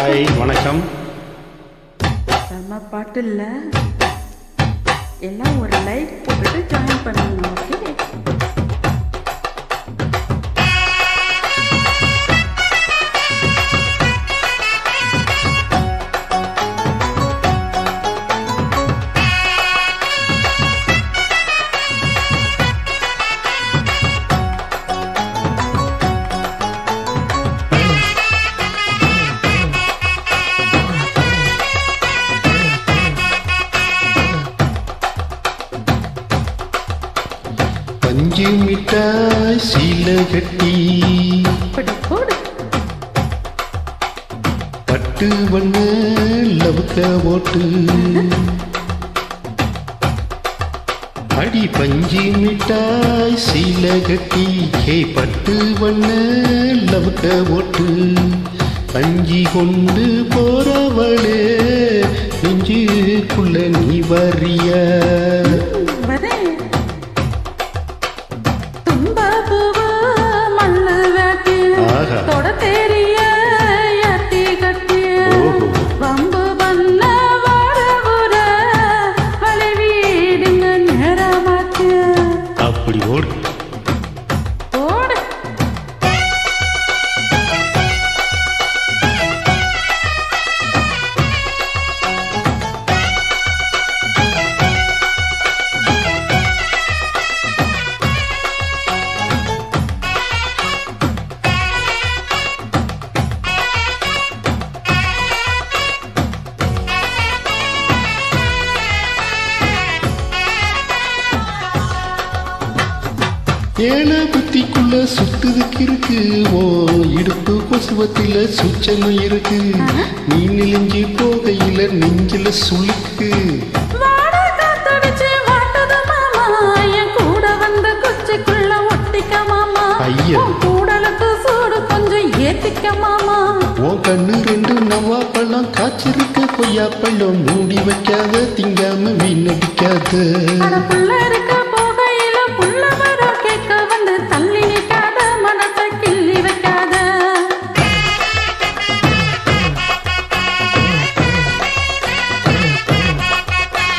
Hi வணக்கம். செம்ம பாட்டு இல்லை? எல்லாம் ஒரு லைக் போட்டுட்டு ஜாயின் பண்ணுங்க ஓகே பஞ்சு மிட்டாய் சீல கட்டி. பட்டு வண்ண லவுக்க ஓட்டு. அடி பஞ்சு மிட்டாய் சீல கட்டி. ஹே பட்டு வண்ண லவுக்க ஓட்டு. கஞ்சி கொண்டு போறவளே நெஞ்சுக்குள்ள நீ வரியா ராகா ஏழ புத்திக்குள்ள சுத்துதுக்கு இருக்கு ஓ இடுப்பு கொசுவத்தில சுச்சனம் இருக்கு. நீ நெலிஞ்சு போகையில நெஞ்சில சுளுக்கு. கண்ணு ரெண்டு நவா பழம் காய்ச்சிருக்க. கொய்யா பழம் மூடி வைக்காத திங்காம வீணடிக்காத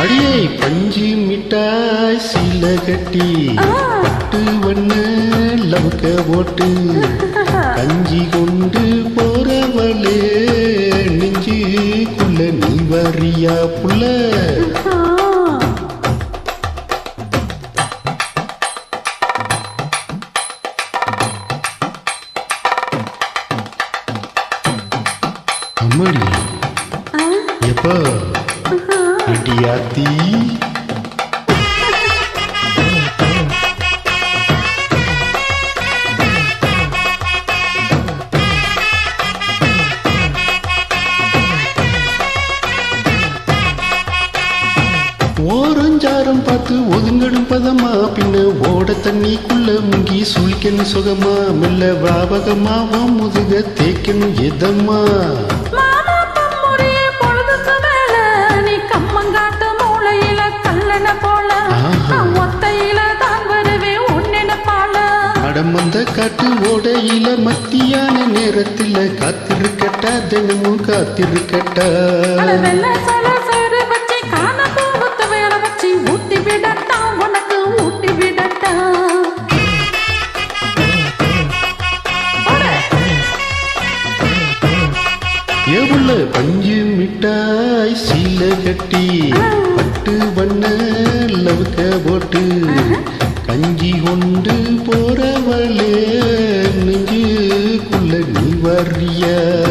அடியே பஞ்சு மிட்டாய் சீல கட்டி பட்டு வண்ண லவுக்க போட்டு கஞ்சி கொண்டு போறவளே நெஞ்சுக்குள்ள நீ வரியா புள்ள. அம்மாடி. எப்ப அடியாத்தி ஓரஞ்சாரம் பார்த்து ஒதுங்கடும் பதமா பின்ன ஓட தண்ணிக்குள்ள முங்கி சுழிக்கணும் சுகமா மெல்ல வாபகமா முதுக தேய்க்கணும் எதம்மா வந்த காட்டு ஓடையில மத்தியான நேரத்தில் காத்திருக்கட்டா தினமும் காத்திருக்கட்டா. எவ்வளவு பஞ்சு மிட்டாய் சீல கட்டி பட்டு வண்ண லவுக்க போட்டு போறவளே நெஞ்சுக்குள்ள நீ வர்றியா